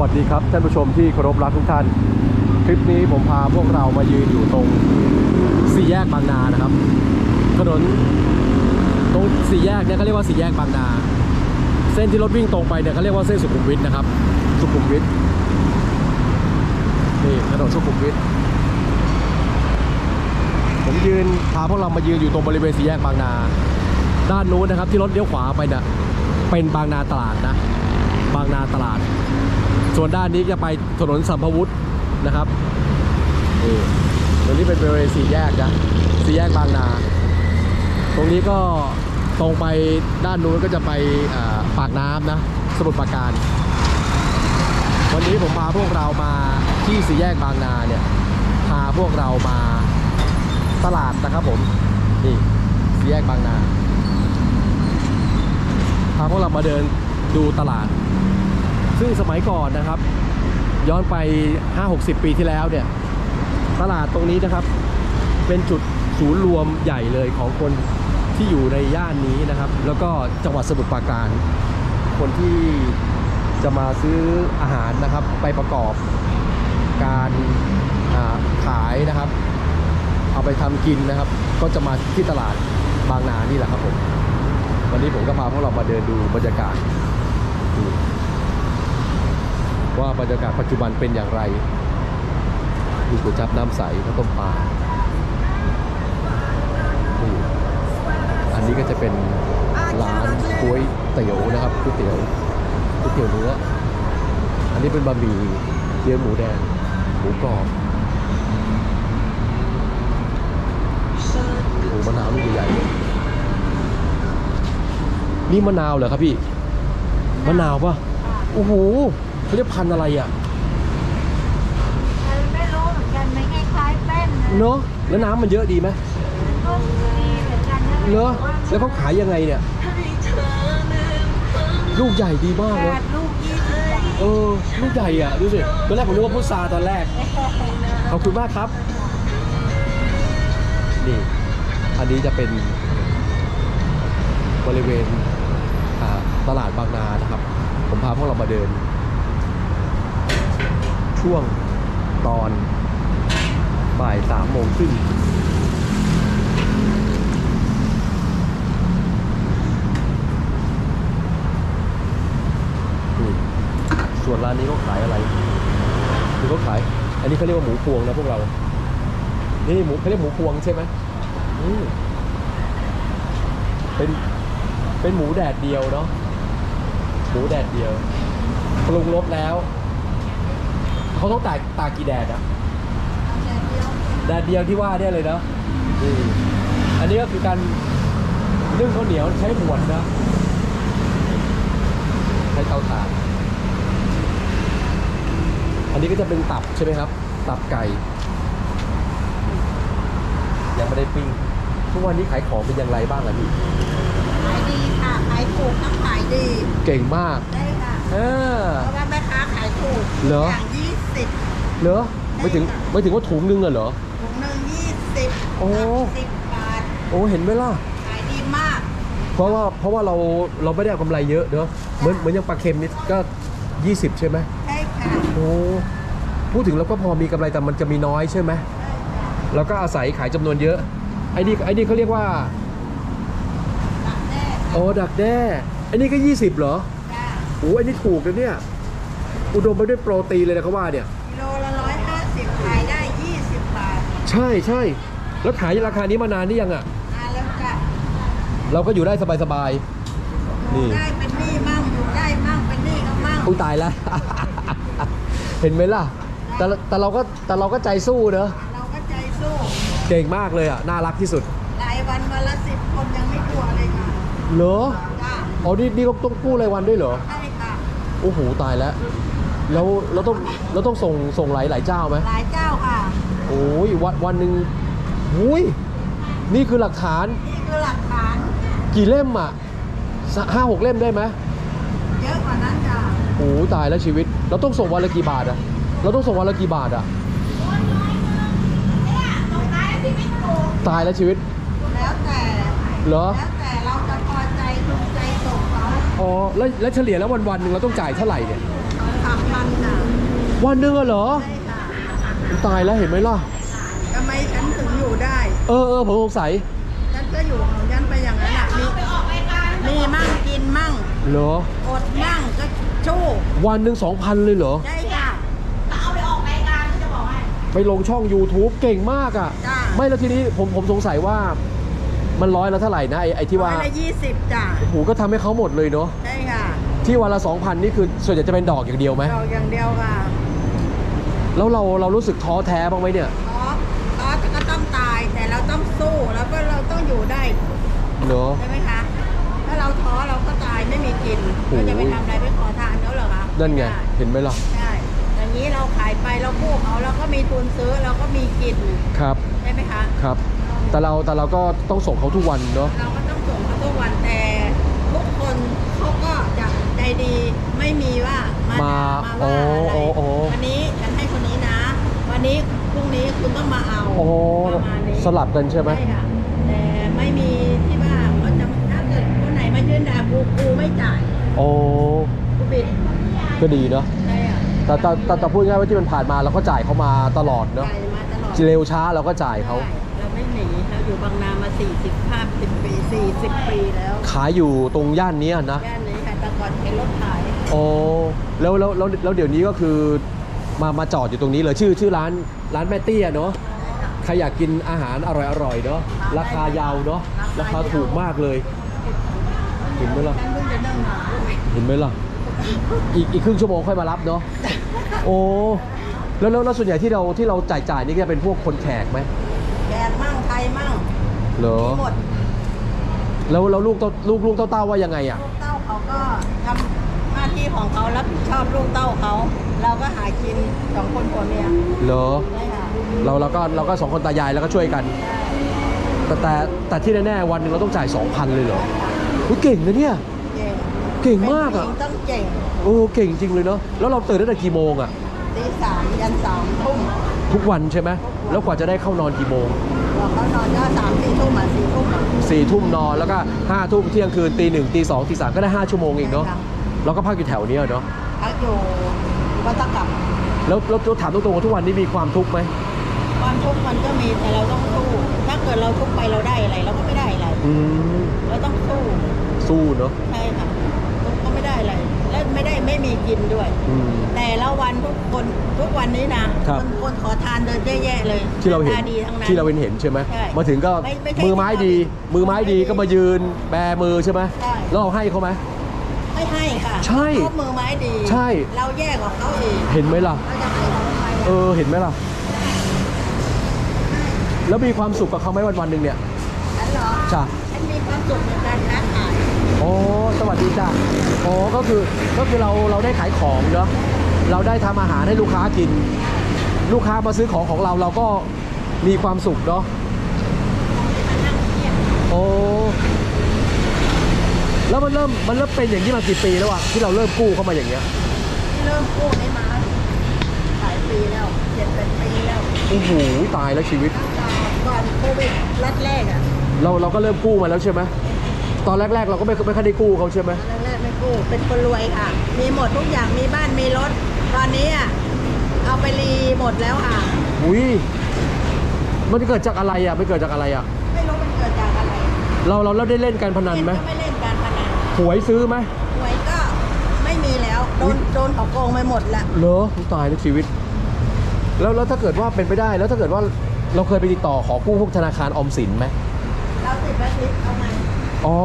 วัสดีครับท่านผู้ชมที่เคารพรักทุกท่าน คลิปนี้ผมพาพวกเรามายืนอยู่ตรงสี่แยกบางนานะครับ ถนนตรงสี่แยกเนี่ยเขาเรียกว่าสี่แยกบางนา เส้นที่รถวิ่งตรงไปเนี่ยเขาเรียกว่าเส้นสุขุมวิทนะครับ สุขุมวิทนี่ถนนสุขุมวิทผมยืนพาพวกเรามายืนอยู่ตรงบริเวณสี่แยกบางนา ด้านนู้นนะครับที่รถเลี้ยวขวาไปเนี่ยเป็นบางนาตลาดนะ บางนาตลาด ส่วนด้านนี้จะไปถนนสัมภวุฒินะครับนี่ตรงนี้เป็นบริเวณสี่แยกนะสี่แยกบางนา ตรงนี้ก็ตรงไปด้านนู้นก็จะไปปากน้ำนะ สมุทรปราการ วันนี้ผมพาพวกเรามาที่สี่แยกบางนาเนี่ย พาพวกเรามาตลาดนะครับผม นี่สี่แยกบางนา พาพวกเรามาเดินดูตลาด ซึ่งสมัยก่อนนะครับ ย้อนไป 5-60 ปีที่แล้วเนี่ย ตลาดตรงนี้นะครับ เป็นจุดศูนย์รวมใหญ่เลยของคนที่อยู่ในย่านนี้นะครับ แล้วก็จังหวัดสมุทรปราการ คนที่จะมาซื้ออาหารนะครับ ไปประกอบการาขายนะครับ เอาไปทำกินนะครับ ก็จะมาที่ตลาดบางนานี่แหละครับผมวันนี้ผมก็พาพวกเรามาเดินดูบรรยากาศดู ว่าบรรยากาศปัจจุบันเป็นอย่างไรดูก๋วยจับน้ำใสข้าวต้มปลาอันนี้ก็จะเป็นร้านก๋วยเตี๋ยวนะครับก๋วยเตี๋ยวก๋วยเตี๋ยวเนื้ออันนี้เป็นบะหมี่เกี๊ยวหมูแดงหมูกรอบโอ้มะนาวลูกใหญ่เลยนี่มะนาวเหรอครับพี่มะนาวปะโอ้โห เขาเรียกพันธุ์อะไรอะไม่รู้เหมือนกันไม่คล้ายๆแป้นนะเนอะแล้วน้ำมันเยอะดีไหมก็มีเหมือนกันนะเนอะแล้วเขาขายยังไงเนี่ย ลูกใหญ่ดีมากแปเลยดลูกยี่สิบบาทเออลูกใหญ่อะดูสิตอนแรกผมนึกว่าพุทราตอนแรก ขอบคุณมากครับ นี่ อันนี้จะเป็นบริเวณอ่าตลาดบางนานะครับ ผมพาพวกเรามาเดิน ช่วงตอนบ่ายสามโมงครึ่งส่วนร้านนี้เขาขายอะไรคือเขาขาย อันนี้เขาเรียกว่าหมูพวงนะพวกเรา นี่หมูเขาเรียกหมูพวงใช่ไหมมเป็น เป็นหมูแดดเดียวเนาะ หมูแดดเดียว ปรุงรสแล้ว เขาต้องตากตากกี่แดดอะแดดเดียวที่ว่าเนี่ยเลยเนาะนี่อันนี้ก็คือการนึ่งข้าวเหนียวใช้หมวดนะใช้เตาถ่าน อันนี้ก็จะเป็นตับใช่ไหมครับ ตับไก่ ยังไม่ได้ปิ้ง ทุกวันนี้ขายของเป็นอย่างไรบ้างอะพี่ขายดีค่ะ ขายถูกต้องขายดี เก่งมาก ได้ค่ะ เออเพราะว่าแม่ค้าขายถูกเหรออย่างยี่ สิบเหรอไม่ถึงไม่ถึงว่าถุงนึงอะเหรอ ถุงหนึ่งยี่สิบโอ้ สิบบาท โอ้เห็นไหมล่ะ ขายดีมาก เพราะว่าเพราะว่าเราเราไม่ได้เอากำไรเยอะเนอะเหมือนเหมือนอย่างปลาเค็มนี่ก็ 20 ใช่ไหมใช่ค่ะโอ้พูดถึงเราก็พอมีกำไรแต่มันจะมีน้อยใช่ไหมเราก็อาศัยขายจำนวนเยอะไอ้นี่ไอ้นี่เขาเรียกว่าตักแน่โอ้ดักแด้ไอ้นี่ก็ 20 เหรอจ้าโอ้ไอ้นี่ถูกนะเนี่ย อุดมไปด้วยโปรตีนเลยนะเขาว่าเนี่ย กิโลละร้อยห้าสิบขายได้ยี่สิบบาทใช่ใช่แล้วขายราคานี้มานานนี่ยังอะมาแล้วจ้ะเราก็อยู่ได้สบาย อนี่ ยู่ได้เป็นหนี้มั่งอยู่ได้มั่งเป็นหนี้ก็มั่งๆอุ้ยตายแล้ว เห็นไหมล่ะ แต่ละแต่เราก็แต่เราก็ใจสู้เนอะเราก็ใจสู้เก่งมากเลยอะ น่ารักที่สุดรายวันวันละสิบคนยังไม่กลัวเลยค่ะเหรอจ้าอ๋อนี่นี่ก็ต้องกู้รายวันด้วยเหรอ ใช่ค่ะโอ้โหตายแล้ว แล้วเราต้องเราต้องส่งส่งหลายหลายเจ้าไหมหลายเจ้าค่ะ โอ้ยวันวันหนึ่งหุยนี่คือหลักฐาน นี่คือหลักฐาน กี่เล่มอะสห้าหกเล่มได้ไหมเยอะกว่านั้นจ้ะโอ้โหตายแล้วชีวิต เราต้องส่งวันละกี่บาทอะ เราต้องส่งวันละกี่บาทอะตายแล้วชีวิต แล้วแต่เหรอแล้วแต่เราจะพอใจถูกใจส่งเขาอ๋อแล้วแล้วเฉลี่ยแล้ววันวันๆหนึ่งเราต้องจ่ายเท่าไหร่เนี่ยกสามพันค่ะวันหนึงอะเหรอ ใช่ค่ะตายแล้วเห็นไหมล่ะ ทำไมฉันถึงอยู่ได้ เออเออผมสงสัยฉันก็อยู่ของฉันไปอย่างนั้นอะมีมีมั่งกินมั่ง เหรอ อดมั่งก็ชู้วันหนึ่งสองพันเลยเหรอ ใช่ค่ะ ไปลงช่อง YouTube เก่งมากอะ่ะ จ้าไม่แล้วทีนี้ผมผมสงสัยว่า มันร้อยละเท่าไหร่นะไอ้ไอ้ที่ร้อว่ายละยี่สิบจ้ะ โอ้โหก็ทำให้เขาหมดเลยเนาะ ใช่ค่ะ ที่วันละสองพันนี่คือส่วนใหญ่จะเป็นดอกอย่างเดียวไหมดอกอย่างเดียวค่ะแล้วเราเรารู้สึกท้อแท้บ้างไหมเนี่ยท้อท้อก็ต้องตายแต่เราต้องสู้แล้วก็เราต้องอยู่ได้เนาะใช่ไหมคะถ้าเราท้อเราก็ตายไม่มีกินโอ้เราโหจะไปทำอะไรไปขอทานเขาเหรอคะนั่นไงม่ด้เห็นไหมล่ะใช่อย่างนี้เราขายไปเรากู้เขาเราก็มีทุนซื้อเราก็มีกินครับใช่ไหมคะครับ แต่เราแต่เราก็ต้องส่งเขาทุกวันเนาะเราก็ต้องส่งเขาทุกวันแต่ทุกคนเขาก็จะ ใจดีไม่มีว่ามามาด่าโอ้มาว่าอะไรโอ้โอ้ วันนี้ฉันให้คนนี้นะ วันนี้พรุ่งนี้คุณต้องมาเอาโอ้ประมาณนี้สลับกันใช่ไหม ใช่ค่ะแต่ไม่มีที่ว่าเขาจะถ้าเกิดคนไหนมายื่นด่ากูกูไม่จ่ายโอ้ กูบิดก็ดีเนาะใช่ค่ะแต่แต่แต่แต่พูดง่ายๆว่าที่มันผ่านมาเราก็จ่ายเขามาตลอดเนาะจ่ายมาตลอด เร็วช้าเราก็จ่ายเขา ใช่เราไม่หนีเราอยู่บางนามา 40 50 ปี 40 ปีแล้วขายอยู่ตรงย่านเนี้ยนะ ย่านนี้ค่ะแต่ ก่อนเป็นรถขายโอ้แล้วแล้วแล้วแล้วเดี๋ยวนี้ก็คือมามาจอดอยู่ตรงนี้เลยชื่อชื่อร้านร้านแม่เตี้ยเนาะใครอยากกินอาหารอร่อยๆเนาะราคายาวเนาะราคาถูกมากเลยเห็นไหมล่ะฉันเพิ่งจะนั่งมาเห็นไหมล่ะอีกอีกครึ่งชั่วโมงค่อยมารับเนาะโอ้แล้วแล้วแล้วส่วนใหญ่ที่เราที่เราจ่ายจ่ายนี่ก็จะเป็นพวกคนแขกไหมแกงมั่งไทยมั่งเหรอมีหมดแล้วแล้วลูกเต้าลูกลูกเต้าเต้าว่ายังไงอะลู กเต้าเขาก็ทำหน้าที่ของเขารับผิดชอบลูกเต้าเขา เราก็หากินสองคนผัวเมียเหรอใช่ค่ะเราเราก็เราก็สองคนตายายแล้วก็ช่วยกันใช่แต่แต่แต่ที่แน่ๆวันหนึ่งเราต้องจ่าย 2,000 เลยเหรออุ๊ยเก่งนะเนี่ยเก่งเก่งมากอะ เป็นผู้หญิงต้องเก่งโอ้เก่งจริงเลยเนาะแล้วเราตื่นตั้งแต่กี่โมงอะตีสามยันสามทุ่มทุกวันใช่ไหมแล้วกว่าจะได้เข้านอนกี่โมง เราเขานอนก็สามสี่ทุ่มอะสี่ทุ่มอะสี่ทุ่มนอนแล้วก็ห้าทุ่มเที่ยงคืนตีหนึ่งตีสองตีสามก็ได้ห้าชั่วโมงเองเนาะใช่ค่ะแล้วก็พักอยู่แถวเนี้ยเนาะพักอยู่วัดตะกลับแล้วแล้วแล้วถามตรงๆว่าทุกวันนี้มีความทุกข์ไหมความทุกข์มันก็มีแต่เราต้องสู้ถ้าเกิดเราทุกข์ไปเราได้อะไรเราก็ไม่ได้อะไร อืมเราต้องสู้สู้เนาะใช่ค่ะ ไม่ได้ไม่มีกินด้วย อืม แต่ละวันทุกคนทุกวันนี้นะครับ นคนขอทานเดินเยอะแยะเลยที่เราเห็นตดีทั้งนั้น ที่เราเห็นเห็นใช่ไหมใช่มาถึงก็ไม่ไม่ใช่มือไม้ดี มือไม้ดีก็มายืนแบมือใช่ไหมใช่ แล้วเราให้เขาไหม ไม่ให้ค่ะใช่เขามือไม้ดี ใช่ เราแย่กว่าเขาเองเห็นไหมล่ะ เราจะให้เขาทำไมเออะอเห็นไหมล่ะ แล้วมีความสุขกับเขาไหมวันวันๆหนึ่งเนี่ยฉันเหรอจ้ะฉันมีความสุขในการค้าขายโอ้ส วัสดีจ้ะโอ้ก็คือก็คือเราเราได้ขายของเนาะเราได้ทำอาหารให้ลูกค้ากิน ลูกค้ามาซื้อของของเราเราก็มีความสุขเนาะมานั่งเที่ยวโอ้แล้วมันเริ่มมันเริ่มเป็นอย่างนี้มากี่ปีแล้วอะที่เราเริ่มกู้เข้ามาอย่างเงี้ยที่เริ่มกู้นี้มาหลายปีแล้วเจ็ดแปดปีแล้วโอ้โหตายแล้วชีวิตตั้งแต่ก่อนโควิดรัดแรกอะเราเราก็เริ่มกู้มาแล้วใช่ไหม ตอนแรก ๆ เราก็ไม่ไม่ค่อยได้กู้เขาใช่ไหมตอนแรกๆไม่กู้เป็นคนรวยค่ะ มีหมดทุกอย่างมีบ้านมีรถ ตอนนี้อะเอาไปรีหมดแล้วค่ะ อุ้ยมันเกิดจากอะไรอะไม่เกิดจากอะไรอะไม่รู้มันเกิดจากอะไรเราเราเราได้เล่นการพนันไหมเล่ก็ไม่เล่นการพนันหวยซื้อไหมหวยก็ไม่มีแล้วโดนโดนเขาโกงไปหมดละ เหรอตายในชีวิต แล้วแล้วถ้าเกิดว่าเป็นไปได้แล้วถ้าเกิดว่าเราเคยไปติดต่อขอกู้พวกธนาคารออมสินไหมเราติดแบล็คลิสต์เอาไง อ๋อ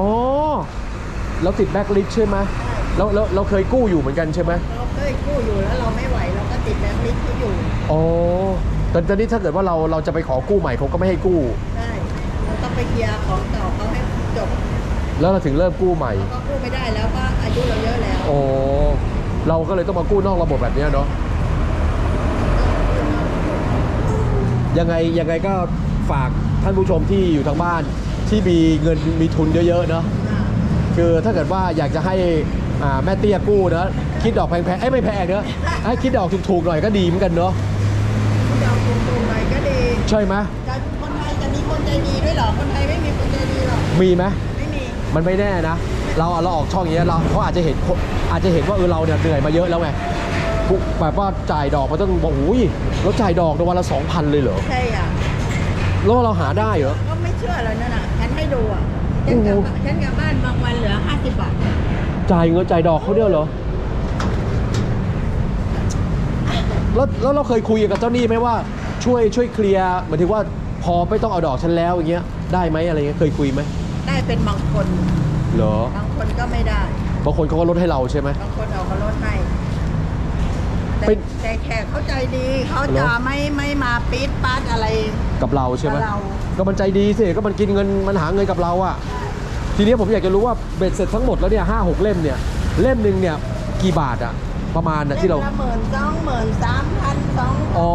เราติดแบ็คลิสใช่ไหมแล้วแล้วเราเคยกู้อยู่เหมือนกันใช่ไหมเราเคยกู้อยู่แล้วเราไม่ไหวเราก็ติดแบล็คลิสต์เขาอยู่อ๋อแต่ตอนนี้ถ้าเกิดว่าเราเราจะไปขอกู้ใหม่เขาก็ไม่ให้กู้ ได้เราต้องไปเคลียร์ของเก่าเขาให้จบแล้วเราถึงเริ่มกู้ใหม่เขาก็กู้ไม่ได้แล้วก็อายุเราเยอะแล้วโอ้เราก็เลยต้องมากู้นอกระบบแบบเนี้ยเนาะยังไงยังไงก็ฝากท่านผู้ชมที่อยู่ทางบ้าน ที่มีเงินมีทุนเยอะๆเนาะอ่าคือถ้าเกิดว่าอยากจะให้อ่าแม่เตี้ยกู้เนอะคิดดอกแพงๆไอ้ยไม่แพงเนอะให้คิดดอกถูกๆหน่อยก็ดีเหมือนกันเนาะเดี๋ยวถูกๆหน่อยก็ดีใช่ไหมจะคนไทยจะมีคนใจดีด้วยเหรอคนไทยไม่มีคนใจดีหรอกมีไหมไม่มีมันไม่แน่นะ เราเราออกช่องอย่างเงี้ยเราเขาอาจจะเห็นอาจจะเห็นว่าเออเราเนี่ยเหนื่อยมาเยอะแล้วไงพวกแบบว่าจ่ายดอกมาตั้งบอกอุ้ยเราจ่ายดอกในวันละสองพันเลยเหรอใช่อะแล้วเราหาได้เหรอก็ไม่เชื่อแล้วนั่นน่ะ ฉันให้ดูอะฉันกลับโอ้โหฉันกลับบ้านบางวันเหลือห้าสิบบาทจ่ายเงินจ่ายดอกเขาเนี่ยเหรอ แล้วแล้วเราเคยคุยกับเจ้าหนี้ไหมว่าช่วยช่วยเคลียร์หมายถึงว่าพอไม่ต้องเอาดอกฉันแล้วอย่างเงี้ยได้ไหมอะไรเงี้ยเคยคุยไหมได้เป็นบางคนเหรอ บางคนก็ไม่ได้ บางคนเขาก็ลดให้เราใช่ไหม บางคนเอาเขาลดให้แต่เป็น แต่แขกเขาใจดีเขาเหรจะอไม่ไม่มาปี๊ดปัดอะไรกับเราใช่ไหม กับเรา ก็มันใจดีสิก็มันกินเงินมันหาเงินกับเราอะทีนี้ผมอยากจะรู้ว่าเบ็ดเสร็จทั้งหมดแล้วเนี่ยห้าหกเล่มเนี่ยเล่มหนึ่งเนี่ยกี่บาทอะประมาณอะที่เราล่มละหมื่นสองหมื่นสามพันสองอ๋อ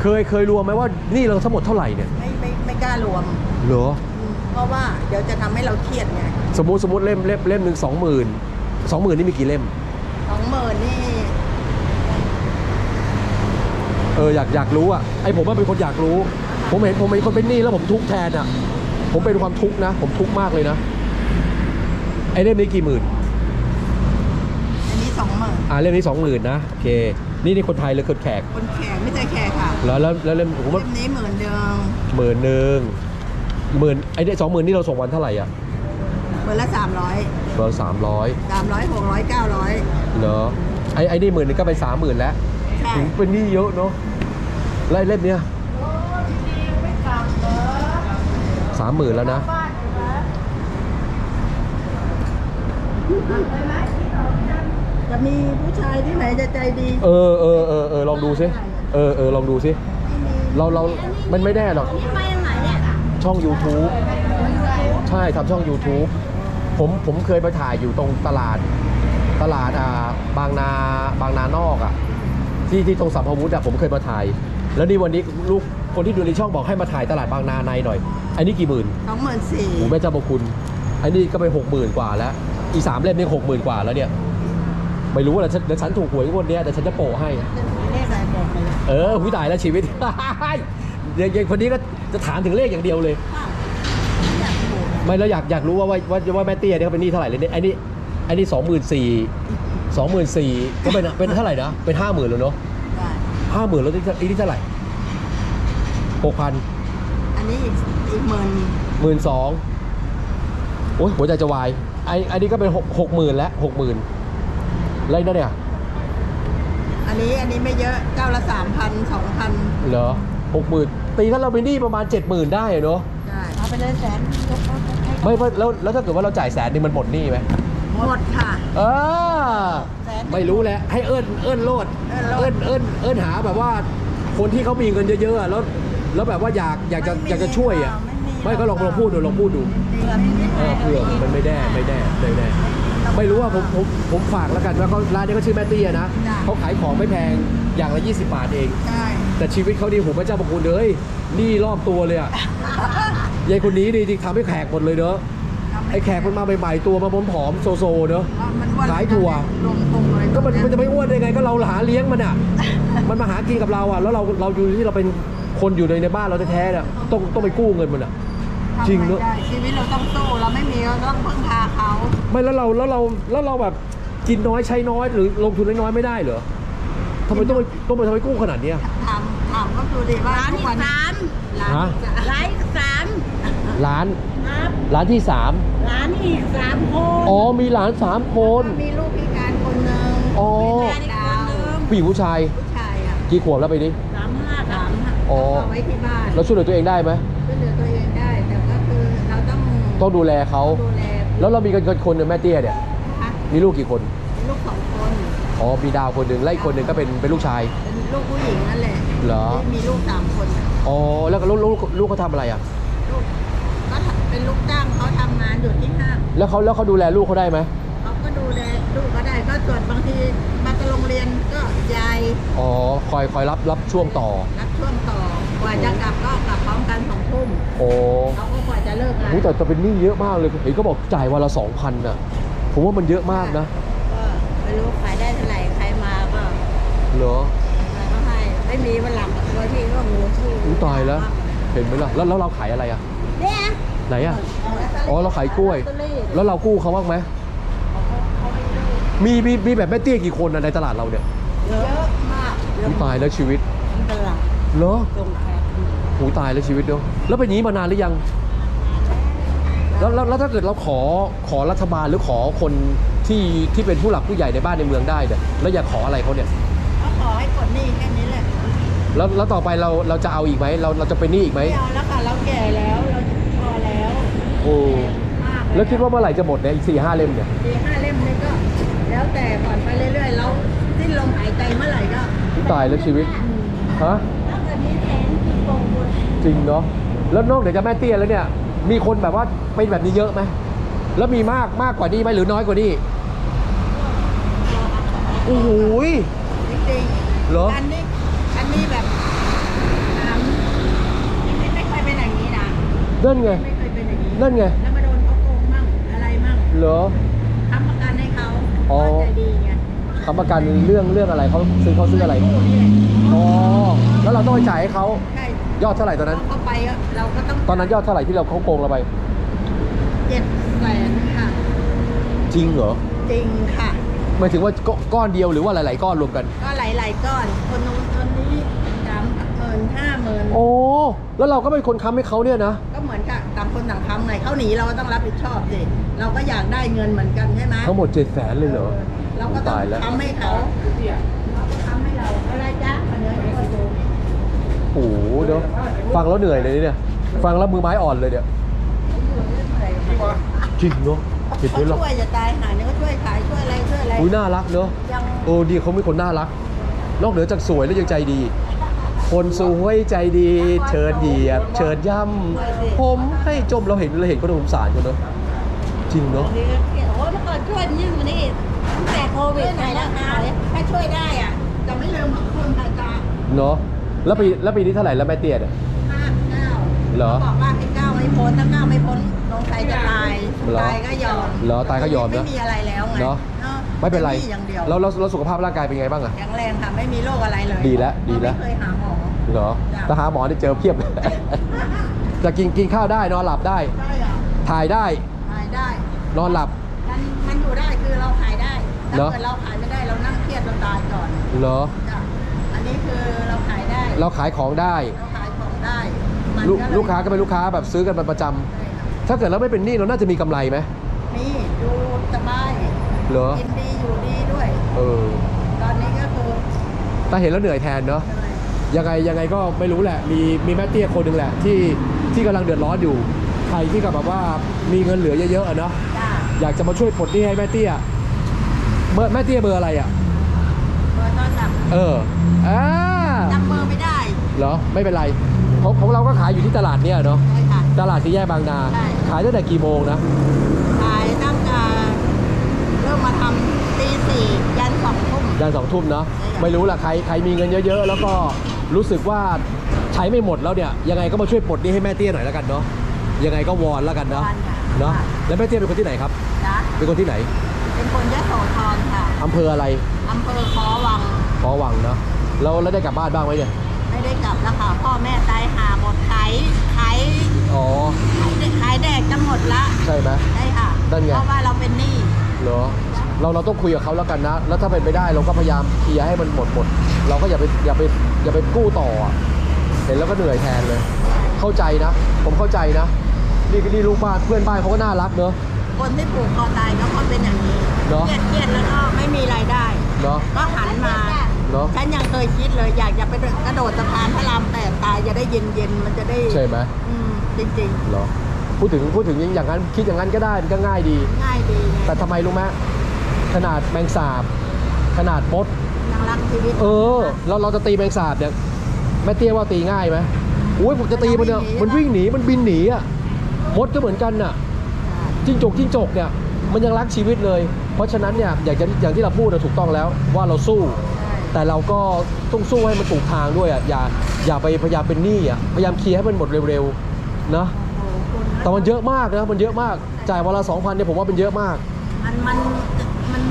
เคยเคยรวมไหมว่านี่เราทั้งหมดเท่าไหร่เนี่ยไม่ไม่ไม่กล้ารวมเหรออืมเพราะว่าเดี๋ยวจะทำให้เราเครียดไงสมมติสมมติเล่มเล่มเล่มหนึ่งสองหมื่นสองหมื่นนี่มีกี่เล่มสองหมื่นนี่เอออยากอยากรู้อะไอผมว่าเป็นคนอยากรู้ ผมเห็นผมเป็นคนเป็นหนี้แล้วผมทุกข์แทนอะ ผมเป็นความทุกข์นะ ผมทุกข์มากเลยนะ ไอเล่มนี้กี่หมื่น อันนี้สองหมื่นอ่าเล่มนี้สองหมื่นนะโอเค นี่นี่คนไทยหรือคนแขก คนแขกไม่ใช่แขกค่ะแล้วแล้วแล้วเล่มผมว่าเล่มนี้หมื่นเดิมหมื่นหนึ่งหมื่นไอเนี่ยสองหมื่นนี่เราส่งวันเท่าไหร่อะหมื่นละสามร้อยเราสามร้อยสามร้อยหกร้อยเก้าร้อยเหรอไอไอนี่หมื่นนึงก็ไปสามหมื่นแล้วใช่ ถึงเป็นหนี้เยอะเนาะแล้วไอ้เล่มเนี้ยสามหมื่นแล้วนะจะมีผู้ชายที่ไหนจะใจดี เออเออเออเออลองดูซิเออเออลองดูซิไม่มีเราเรา มันไม่แน่หรอกนี่มายังไงเนี่ยช่อง YouTube ใช่ทำช่อง YouTube ผมผมเคยไปถ่ายอยู่ตรงตลาด ตลาดอ่าบางนาบางนานอกอะที่ที่ตรงสัมภาวุธอะผมเคยมาถ่าย แล้วนี่วันนี้ลูก คนที่ดูในช่องบอกให้มาถ่ายตลาดบางนาในหน่อย อันนี้กี่หมื่นสองหมื่นสี่โอ้แม่เจ้าประคุณ อันนี้ก็ไปหกหมื่นกว่าแล้ว อีสามเล่มนี่หกหมื่นกว่าแล้วเนี่ย ไม่รู้ว่าเดี๋ยวฉันเดี๋ยวฉันถูกหวยงวดเนี้ยเดี๋ยวฉันจะโปะให้ เลขอะไรบอกมาเลยเออผู้ตายแล้วชีวิตอย่างอย่างคนนี้ก็จะถามถึงเลขอย่างเดียวเลยอยากถูกไม่แล้วอยากอยากรู้ว่าว่าว่าว่าแม่เตี้ยเนี่ยเขาเป็นหนี้เท่าไหร่เลยเนี่ยไอ้นี่ไอ้นี่สองหมื่นสี่สองหมื่นสี่ก็เป็นเป็นเท่าไหร่นะเป็นห้าหมื่นแล้วเนาะได้ห้าหมื่นแล้วที่อีนี่เท่าไหร่ หกพันอันนี้อีกอีกหมื่นหมื่นสองโอ้ยหัวใจจะวายไอ้ไอ้นี่ก็เป็นหกหกหมื่นแล้วหกหมื่นไรนั่นเนี่ย อันนี้อันนี้ไม่เยอะเจ้าละสามพันสองพันเหรอหกหมื่นตีถ้าเราเป็นหนี้ประมาณเจ็ดหมื่นได้อะเนาะได้เอาไปเลยแสนไม่ไม่แล้วแล้วถ้าเกิดว่าเราจ่ายแสนหนึงมันหมดหนี้ไหมหมดค่ะ เออ แสนไม่รู้แหละให้เอิ้นเอิ้นโลดเอิ้นโลด เอิ้นเอิ้นเอิ้นหาแบบว่า คนที่เขามีเงินเยอะๆอะแล้ว แล้วแบบว่าอยากอยากจะอยากจะช่วยอะไม่ก็ลองลองพูดดูลองพูดดูเออเผื่อมันไม่แน่ไม่แน่ไม่แน่ไม่รู้ว่าผมผมผมฝากแล้วกันว่าเขาร้านนี้เขาชื่อแมตตี้อะนะเขาขายของไม่แพงอย่างละ 20 บาทเองใช่แต่ชีวิตเขาดีผมพระเจ้าประคุณเลยหนี่รอบตัวเลยอะยายคนนี้ดีจริงทำให้แขกหมดเลยเนอะไอ้แขกมันมาใหม่ๆตัวมาผอมๆโซโซเนอะมันอ้วนขายถั่วลงตรงเลยก็มันมันจะไม่อ้วนได้ไงก็เราหาเลี้ยงมันอะ มันมาหากินกับเราอะแล้วเราเราอยู่ที่เราเป็น คนอยู่ในในบ้านเราแท้ๆเนี่ยต้องต้องไปกู้เงินมันอะ ทำจริงไม่เนอะได้ชีวิตเราต้องสู้เราไม่มีเราต้องพึ่งพาเขาไม่แล้วเราแล้วเราแล้วเราแบบกินน้อยใช้น้อยหรือลงทุนน้อยๆไม่ได้เหรอทำไมต้องไปต้องไปทำไมกู้ขนาดเนี้ย ถามถามก็ดูดีว่าร้านทุกที่วันสามร้านฮะที่สามร้านที่สามร้านครับร้านที่สามร้านอีกสามคนอ๋อมีหลานสามคน มีลูกพิการคนหนึ่งอ๋อเป็นดาวผู้หญิงผู้ชายผู้ชายอะกี่ขวบแล้วไปดิสามห้าสาสามม อ๋อ เอาไว้ที่บ้านแล้วช่วยเหลือตัวเองได้ไหมช่วยเหลือตัวเองได้ แต่ก็คือเราต้องต้องดูแลเขาดูแลแล้วเรามีกันกี่คนเนี่ยแม่เตี้ยเนี่ยค่ะมีลูกกี่คนมีลูกสองคนอ๋อมีดาวคนหนึ่งและอีกคนหนึ่งก็เป็นเป็นลูกชาย เป็นลูกผู้หญิงนั่นแหละเหรอ ที่มีลูกสามคนน่ะอ๋อแล้วก็ลูกลูกลูกเขาทำอะไรอะ ลูกก็เป็นลูกจ้างเขาทำงานอยู่ที่ห้างแล้วเขาแล้วเขาดูแลลูกเขาได้ไหมเขาก็ดูแลลูกก็ได้ก็ส่วนบางทีมาจะ โรงเรียนก็ยายอ๋อคอยคอยรับรับช่วงต่อ รับช่วงต่อกว่าจะกลับก็กลับพร้อมกันสองทุ่มโอ้เขาก็กว่าจะเลิกงานโหแต่แต่เป็นหนี้เยอะมากเลยเห็นก็บอกจ่ายวันละสองพันอะ ผมว่ามันเยอะมากนะก็ไม่รู้ขายได้เท่าไหร่ใครมาก็เหรอใครก็ให้ไม่มีวันหลังบางทีก็งูชื่ออุ๊ยตายแล้ว เห็นไหมล่ะแล้วแล้วเราขายอะไรอะเนี่ยไหนอะอ๋อเราขายกล้วย แล้วเรากู้เขาบ้างไหม มีมีมีแบบแม่เตี้ยกี่คนอะในตลาดเราเนี่ยมเยอะมากเยอะหูตายแล้วชีวิตตลาดเหรอตรงแคบหูตายแล้วชีวิตเนาะแล้วเป็นอย่างนี้มานานหรือยังแล้วแล้วแล้วถ้าเกิดเราขอขอรัฐบาลหรือขอคนที่ที่เป็นผู้หลักผู้ใหญ่ในบ้านในเมืองได้เนี่ยแล้วอยากขออะไรเขาเนี่ยก็ขอให้กดหนี้แค่นี้แหละแล้วแล้วต่อไปเราเราจะเอาอีกไหมเราเราจะเป็นหนี้อีกไหมไม่เอาแล้วค่ะเราแก่แล้วเราพอแล้วโอ้มากแล้วคิดว่าเมื่อไหร่จะหมดเนี่ยอีกสี่ห้าเล่มเนี่ยปีห้าเล่มนี่ก็ แล้วแต่ผ่อนไปเรื่อยๆแล้วสิ้นลมหายใจเมื่อไหร่ก็ตายแล้วชีวิตฮะถ้าเกิดมีแสนกี่โกงบุญจริงเนาะแล้วนอกเหนือจากแม่เตี้ยแล้วเนี่ย มีคนแบบว่าเป็นแบบนี้เยอะไหมแล้วมีมากมากกว่านี้ไหมหรือน้อยกว่านี้โอ้โหยจริงๆเหรออันนี้อันนี้แบบถามไม่ไม่เคยเป็นอย่างนี้นะนั่นไงไม่เคยเป็นอย่างนี้นั่นไงแล้วมาโดนเขาโกงมั่งอะไรมั่งเหรอ ทำประกันให้เขา อ๋อ ก็ใจดีไงค้ำประกันเรื่องเรื่องอะไรเขาซื้อเขาซื้ออะไร กู้นี่แหละอ๋อ แล้วเราต้องไปจ่ายให้เขาใช่ยอดเท่าไหร่ตอนนั้น เขาไปก็เราก็ต้องตอนนั้นยอดเท่าไหร่ที่เราเขาโกงเราไป เจ็ดแสนค่ะ จริงเหรอ จริงค่ะ หมายถึงว่าก้ก้อนเดียวหรือว่าหลาย ๆ ก้อนรวมกัน ก็หลายๆก้อน คนนู้นคนนี้สามหมื่นห้าหมื่นโอ้ แล้วเราก็เป็นคนค้ำให้เขาเนี่ยนะ ก็เหมือนกับต่าง คนต่างทำไงเขาหนีเราก็ต้องรับผิดชอบสิเราก็อยากได้เงินเหมือนกันใช่ไหมทั้งหมดเจ็ดแสนเลยเหรอเราก็ต้องตายแล้ว ทำให้เขาทำให้เราอะไรจ๊ะอันนี้ก็ดูโอ้โหเดี๋ยวฟังแล้วเหนื่อยเลยเนี่ย ฟังแล้วมือไม้อ่อนเลยเนี่ยจริงเนาะเห็นไหมเขาล่ะช่วยจะตายหาเนี่ยก็ช่วยขายช่วยอะไรช่วยอะไรอุ้ยน่ารักเนาะยัง โอ้ดีเขาเป็นคนน่ารัก นอกเหนือจากสวยแล้วยังใจดี คนสวยใจดีเชิญเหยียบเชิญย่ำผมให้จมเราเห็นเราเห็นก็สงสารกันเนาะจริงเนาะโอ้เมื่อก่อนช่วยยิ่งกว่านี้ตั้งแต่โควิดไหนแล้วนะถ้าช่วยได้อะจะไม่ลืมคนค่ะจ้าเนาะแล้วปีแล้วปีนี้เท่าไหร่แล้วแม่เตี้ยเนี่ยห้าเก้าเหรอบอกว่าให้ก้าวไม่พ้นถ้าก้าวไม่พ้นลงใครจะตายเหรอตายก็ยอมเหรอตายก็ยอมนะไม่มีอะไรแล้วไงเนาะออไม่เป็นไรอย่างเดียวแล้วแล้วแล้วสุขภาพร่างกายเป็นไงบ้างอะแข็งแรงค่ะไม่มีโรคอะไรเลยดีแล้วดีแล้วไม่เคยหาหมอ เหรอจ้ะถ้าหาหมอได้เจอเพียบเลยจะกินกินข้าวได้นอนหลับได้ใช่เหรอถ่ายได้ ขายได้ นอนหลับ มันมันอยู่ได้คือเราขายได้ ถ้าเหรอเกิดเราขายไม่ได้เรานั่งเครียดเราตายก่อนเหรอ จ้ะอันนี้คือเราขายได้ เราขายของได้ เราขายของได้มันลูกก็เยลูกค้าก็เป็นลูกค้าแบบซื้อกันเป็นประจำใช่ค่ะถ้าเกิดเราไม่เป็นหนี้เราน่าจะมีกำไรไหมนี่ดูสบายเหรอ กินดีอยู่ดีด้วย เออ ตอนนี้ก็คือแต่เห็นแล้วเหนื่อยแทนเนาะ เหนื่อย ยังไงยังไงก็ไม่รู้แหละ มีมีแม่เตี้ยคนหนึ่งแหละ ที่ที่กำลังเดือดร้อนอยู่ ใครที่กับแบบว่ามีเงินเหลือเยอะๆอะเนาะจ้าอยากจะมาช่วยปลดหนี้ให้แม่เตี้ยเบอร์แม่เตี้ยเบอร์อะไรอะ เบอร์โทรศัพท์เอออ่าจำเบอร์ไม่ได้เหรอไม่เป็นไรของของเราก็ขายอยู่ที่ตลาดเนี่ยเนาะใช่ค่ะ ตลาดสี่แยกบางนาใช่ ขายตั้งแต่กี่โมงนะขายตั้งแต่เริ่มมาทำตีสี่ยันสองทุ่ม ยันสองทุ่มเนาะใช่ค่ะ ไม่รู้ล่ะใครใครมีเงินเยอะ ๆ แล้วก็ รู้สึกว่าใช้ไม่หมดแล้วเนี่ยยังไงก็มาช่วยปลดหนี้ให้แม่เตี้ยหน่อยแล้วกันเนาะยังไงก็วอนแล้วกันเนาะวอนค่ะเนาะแล้วแม่เตี้ยเป็นคนที่ไหนครับจ้ะเป็นคนที่ไหน เป็นคนยโสธรค่ะอำเภออะไรอำเภอคอวังขอวังเนาะแล้วแล้วได้กลับบ้านบ้างไหมเนี่ยไม่ได้กลับแล้วค่ะพ่อแม่ตายหาหมดขายขายอ๋อขายขายแดกจะหมดละใช่ไหมใช่ค่ะนั่นไงเพราะว่าเราเป็นหนี้เหรอเราเราต้องคุยกับเขาแล้วกันนะ แล้วถ้าเป็นไปได้เราก็พยายามเคลียร์ให้มันหมดหมด เราก็อย่าไปอย่าไปอย่าไปกู้ต่ออะเห็นแล้วก็เหนื่อยแทนเลย เข้าใจนะ ผมเข้าใจนะ นี่นี่ลูกบ้านเพื่อนบ้านเขาก็น่ารักเนอะคนที่ผูกคอตายก็เพราะเป็นอย่างนี้เหรอเครียดเครียดแล้วก็ไม่มีรายได้เนาะก็หันมาเนาะฉันยังเคยคิดเลยอยากจะไปกระโดดสะพานพระรามแปดตายจะได้เย็นเย็นๆมันจะได้ใช่ไหมอืมจริงเหรอพูดถึงพูดถึงอย่างนั้นคิดอย่างนั้นก็ได้มันก็ง่ายดีๆง่ายดีไงแต่ทำไมรู้ไหมขนาดแมงสาบ ขนาดมด ยังรักชีวิตเออ เราเราจะตีแมงสาบเนี่ยแม่เตี้ยว่าตีง่ายไหมอุ้ยผมจะตีมันเนี่ยมันวิ่งหนีมันบินหนีอะมดก็เหมือนกันน่ะจิ้งจกจิ้งจกเนี่ยมันยังรักชีวิตเลย เพราะฉะนั้นเนี่ยอย่างจะอย่างที่เราพูดนะถูกต้องแล้วว่าเราสู้ใช่แต่เราก็ต้องสู้ให้มันถูกทางด้วยอะอย่าอย่าไปพยายามเป็นหนี้อะพยายามเคลียร์ให้มันหมดเร็วๆนะโอ้โหคุณแต่มันเยอะมากนะมันเยอะมากจ่ายวันละสองพันเนี่ยผมว่าเป็นเยอะมาก มันมันมัน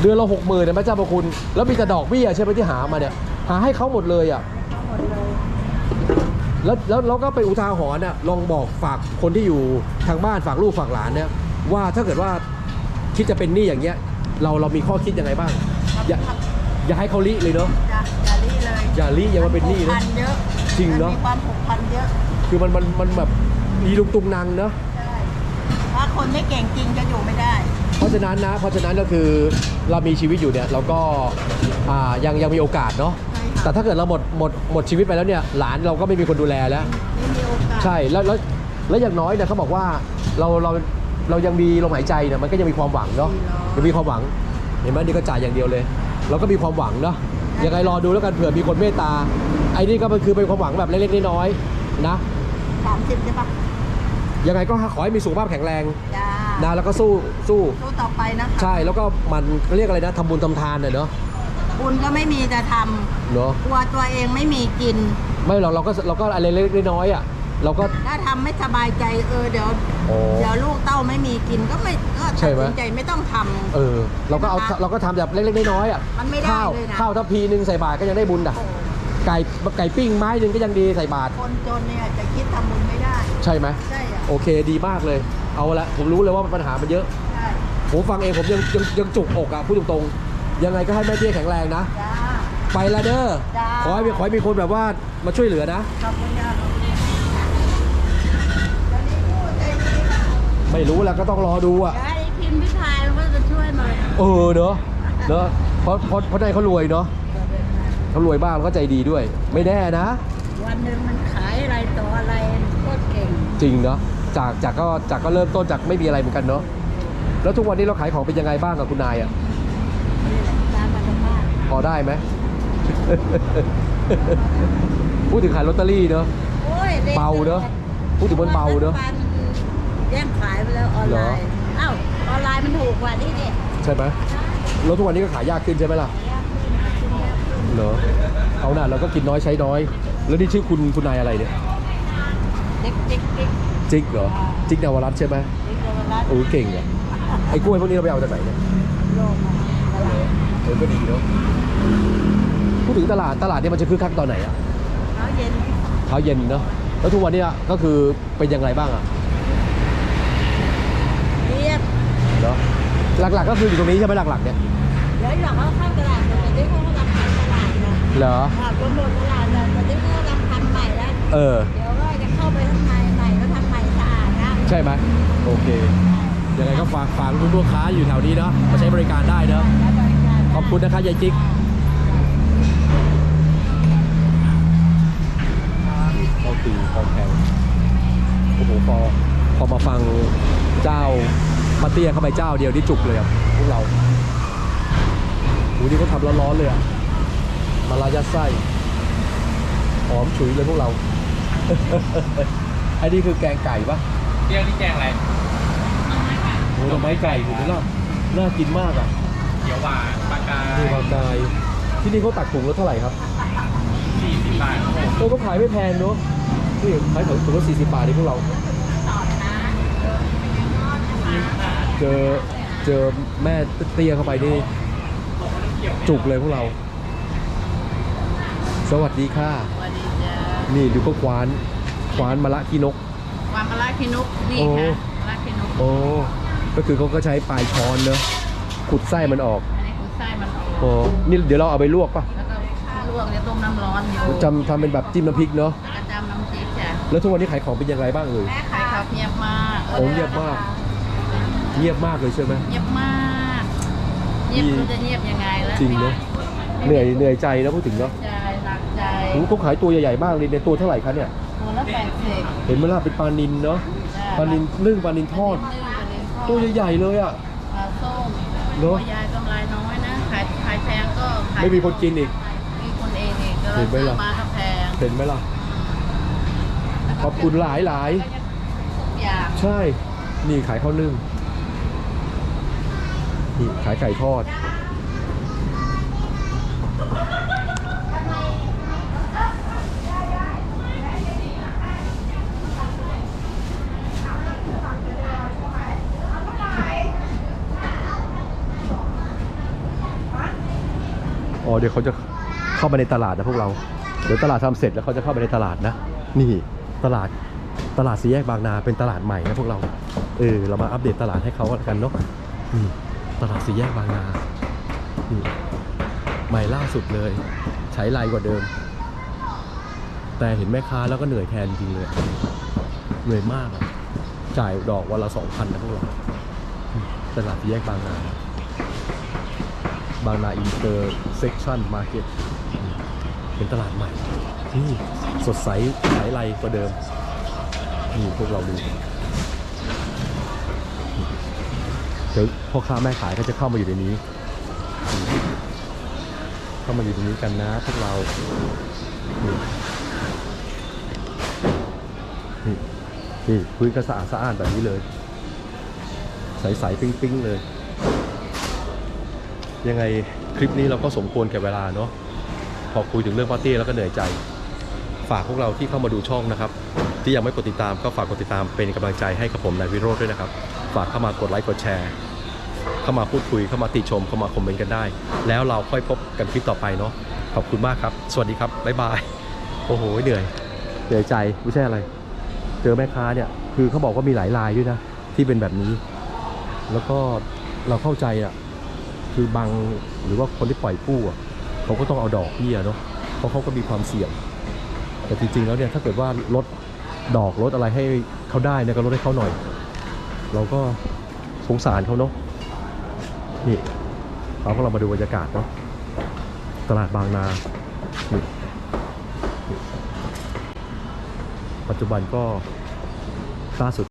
เดือนละหกหมื่นเนี่ยพระเจ้าประคุณ แล้วมีแต่ดอกเบี้ยใช่ไหมที่หามาเนี่ย หาให้เขาหมดเลยอะหมดเลยแล้วแล้วเราก็ไปนอุทาหรณ์น่ะลองบอกฝากคนที่อยู่ทางบ้านฝากลูกฝากหลานเนี่ยว่าถ้าเกิดว่าคิดจะเป็นหนี้อย่างเงี้ย เราเรามีข้อคิดยังไงบ้าง อย่าอย่าให้เขาลิเลยเนาะจ้ะอย่ารีเลยอย่าลิอย่ามาเป็นหนี้ผูกนะพันเยอะจริงเนอะ มัมีความผูกพันเยอะคือมันมันมันแบบอีลุงตุงนางเนาะ ใช่ถ้าคนไม่เก่งจริงจะอยู่ไม่ได้เพ ราะฉะนั้นนะ เพราะฉะนั้นก็คือเรามีชีวิตอยู่เนี่ยเราก็อ่ายังยังมีโอกาสเนาะใช่ค่ะแต่ถ้าเกิดเราหมดหมดหมดชีวิตไปแล้วเนี่ยหลานเราก็ไม่มีคนดูแลแล้ว ไม่มีโอกาสใช่แล้วแล้วแล้วอย่างน้อยเนี่ยเขาบอกว่าเราเราเรายังมีลมหายใจเนี่ยมันก็ยังมีความหวังเนาะยังมีความหวังเห็นไหมนี่ก็จ่ายอย่างเดียวเลย เราก็มีความหวังเนาะยังไงรอดูแล้วกันเผื่อมีคนเมตตาไอ้นี่ก็มันคือเป็นความหวังแบบเล็กๆน้อยๆนะสามสิบใช่ปะยังไงก็ขอให้มีสุขภาพแข็งแรง จ้า นะแล้วก็สู้สู้สู้ต่อไปนะคะใช่แล้วก็มันเรียกอะไรนะทำบุญทำทานน่ะเนาะบุญก็ไม่มีจะทำเนาะกลัวตัวเองไม่มีกิน ไม่หรอกเราก็เราก็อะไรเล็กๆน้อยๆอะเราก็ถ้าทำไม่สบายใจเออเดี๋ยวโอ้เดี๋ยวลูกเต้าไม่มีกินก็ไม่ก็ใช่ตัดไหมสินใจไม่ต้องทำเออ เราก็เอานะคะเราก็ทำแบบเล็กๆน้อยๆอะมันไม่ได้ข้าวเลยนะข้าวทัพพีหนึ่งใส่บาตรก็ยังได้บุญอะโอ้ไก่ไก่ปิ้งไม้หนึ่งก็ยังดีใส่บาตรคนจนเนี่ยจะคิดทำบุญไม่ได้ ใช่ไหมใช่อะโอเคดีมากเลย เอาละผมรู้เลยว่าปัญหามันเยอะ ใช่ผมฟังเองผมยังยังยังจุกอกอะพูดตรงๆ ยังไงก็ให้แม่เตี้ยแข็งแรงนะ จ้า ไปละเด้อจ้า ขอให้มีขอให้มีคนแบบว่ามาช่วยเหลือนะ ขอบคุณยาขอบคุณไม่รู้แล้วก็ต้องรอดูอะไอ้พิมพ์พิพายมันก็จะช่วยหน่อยเออเนอะเนอะเพราะเพราะเพราะนายเขารวยเนาะเขารวยบ้างแล้วก็ใจดีด้วย ไม่แน่นะ วันหนึ่งมันขายอะไรต่ออะไรโคตรเก่ง จริงเนาะ จากจากก็จากก็เริ่มต้นจากไม่มีอะไรเหมือนกันเนาะแล้วทุกวันนี้เราขายของเป็นยังไงบ้างกับคุณนายอะนี่แหละตามมาจากบ้านพอได้ไหม พูดถึงขายลอตเตอรี่เนาะ โอ้ยด็กเบาเนอะพูดถึงมันเบาเนอะรัฐบลแย่งขายไปแล้วออนไลน์เอ้าออนไลน์มันถูกกว่านี่ดิใช่ไหมแล้วทุกวันนี้ก็ขายยากขึ้นใช่ไหมล่ะเหรอเอาหน่าเราก็กินน้อยใช้น้อย แล้วนี่ชื่อคุณคุณนายอะไรเนี่ยเด็กเด็กเด็ก จิ๊กเหรอ จิ๊กนวรัตน์ใช่ไหมเด็กเยาวราชโอ้ยเก่งอะไอ้กล้วยพวกนี้เราไปเอาจากไหนเนี่ยโลกมาตลาดเออก็ดีเนาะพูดถึงตลาดตลาดเนี่ยมันจะคึกคักตอนไหนอะเช้าเย็นเช้าเย็นเนาะแล้วทุกวันนี้ก็คือเป็นยังไงบ้างอะเรียบเนาะหลักๆก็คืออยู่ตรงนี้ใช่ไหมหลักๆเนี่ยเดี๋ยวหลอกเขาเข้าตลาดแต่ตอนนี้เขากำลังทำตลาดนะเหรออ่าโปรโมทตลาดแต่ตอนนี้เขากำลังทำใหม่แล้วเออเดี๋ยวก็จะเข้าไปข้างใน ใช่ไหมโอเคยังไงก็ฝากฝากคุณลูกค้าอยู่แถวนี้เนาะมาใช้บริการได้เนาะขอบคุณนะคะยายจิ๊กเราตีคองแพงโอ้โหพอพอมาฟังเจ้ามาเตี้ยเข้าไปเจ้าเดียวนี่จุกเลยอะพวกเราโหนี่เขาทำร้อนๆเลยอะมาลายัดไส้หอมฉุยเลยพวกเราไอ้นี่คือแกงไก่ปะ เที่ยวนี่แกงอะไรโอ้ดอกไม้ไก่ถูกไหมล่ะน่ากินมากอะเขียวหวานปลากานี่ปลากายที่นี่เขาตักถุงละเท่าไหร่ครับสี่สิบบาทโอ้ก็ขายไม่แพงเนอะนี่ขายถุงถุงละสี่สิบบาทนี่พวกเรา เจอเจอแม่เตี้ยเข้าไปนี่จุกเลยพวกเรา สวัสดีค่ะสวัสดีจ้านี่ดูก็ควานควานมะละขี้นก วางมะระคินุกนี่โอ้ค่ะมะระคินุกโอ้ก็คือเขาก็ใช้ปลายช้อนเนอะขุดไส้มันออกอันนี้คือไส้มันออกโอ้นี่เดี๋ยวเราเอาไปลวกป่ะแล้วก็ลวกเนี่ยต้มน้ำร้อนอยู่จำทำเป็นแบบจิ้มน้ำพริกเนาะแล้วก็จำน้ำจิ้มจ้ะแล้วทุกวันนี้ขายของเป็นยังไงบ้างเอ่ยแม่ขายข้าวเงียบมากโอ้เงียบมาก เงียบมากเลยใช่ไหมเงียบมากเงียบไม่รู้จะเงียบยังไงแล้วจริงเนาะเหนื่อยเหนื่อยใจนะพูดถึงเนาะใจหลักใจโอ้เขาขายตัวใหญ่ๆมากเลยในยตัวเท่าไหร่คะเนี่ย ตัวละแปดสิบเห็นไหมล่ะเป็นปลานินเนาะปลานินนึ่งปลานินทอดตัวใหญ่ๆเลยอะ ปลาส้มเนตัอะวยายกำไรน้อยนะ ขายขายแพงก็ขายไม่มีคนกินอีก มีคนเองอีกก็เห็นไหมซื้อล่ะ มาก็แพงเห็นไหมล่ะ ขอบคุณหลายหลายทุกอย่างๆใช่ นี่ขายข้าวนึ่งนี่ขายไก่ทอด เดี๋ยวเขาจะเข้ามาในตลาดนะพวกเรา เดี๋ยวตลาดทำเสร็จแล้วเขาจะเข้าไปในตลาดนะ นี่ตลาดตลาดสีแยกบางนาเป็นตลาดใหม่นะพวกเรา เออเรามาอัปเดตตลาดให้เขากันเนาะนี่ตลาดสีแยกบางนานี่ใหม่ล่าสุดเลย ใช้ไรกว่าเดิม แต่เห็นแม่ค้าแล้วก็เหนื่อยแทนจริงเลย เหนื่อยมากจ่ายดอกวันละสองพันนะพวกเราตลาดสี่แยกบางนา บางนาอินเตอร์เซ็กชันมาร์เก็ตเป็นตลาดใหม่นี่สดใสหลายไรกว่าเดิมนี่พวกเราดูเดี๋ยวพ่อค้าแม่ขายก็จะเข้ามาอยู่ในนี้ เข้ามาอยู่ตรงนี้กันนะพวกเรานี่พื้นก็สะอาดสะอาดแบบนี้เลย ใสๆ ปิ้งๆ เลย ยังไงคลิปนี้เราก็สมควรแก่เวลาเนาะพอคุยถึงเรื่องปาร์ตี้แล้วก็เหนื่อยใจ ฝากพวกเราที่เข้ามาดูช่องนะครับ ที่ยังไม่กดติดตามก็ฝากกดติดตามเป็นกำลังใจให้กับผมนายวิโรธด้วยนะครับ ฝากเข้ามากดไลค์กดแชร์ เข้ามาพูดคุยเข้ามาติชมเข้ามาคอมเมนต์กันได้ แล้วเราค่อยพบกันคลิปต่อไปเนาะขอบคุณมากครับ สวัสดีครับบ๊ายบายโอ้โหเหนื่อยเหนื่อยใจไม่ใช่อะไร เจอแม่ค้าเนี่ยคือเขาบอกว่ามีหลายลายด้วยนะที่เป็นแบบนี้ แล้วก็เราเข้าใจอะ คือบางหรือว่าคนที่ปล่อยกู้อะเขาก็ต้องเอาดอกเบี้ยเนาะเพราะเขาก็มีความเสี่ยง แต่จริงๆแล้วเนี่ยถ้าเกิดว่าลดดอกลดอะไรให้เขาได้เนี่ยก็ลดให้เขาหน่อย เราก็สงสารเขาเนาะนี่เราก็เรามาดูบรรยากาศเนาะตลาดบางนาปัจจุบันก็ล่าสุด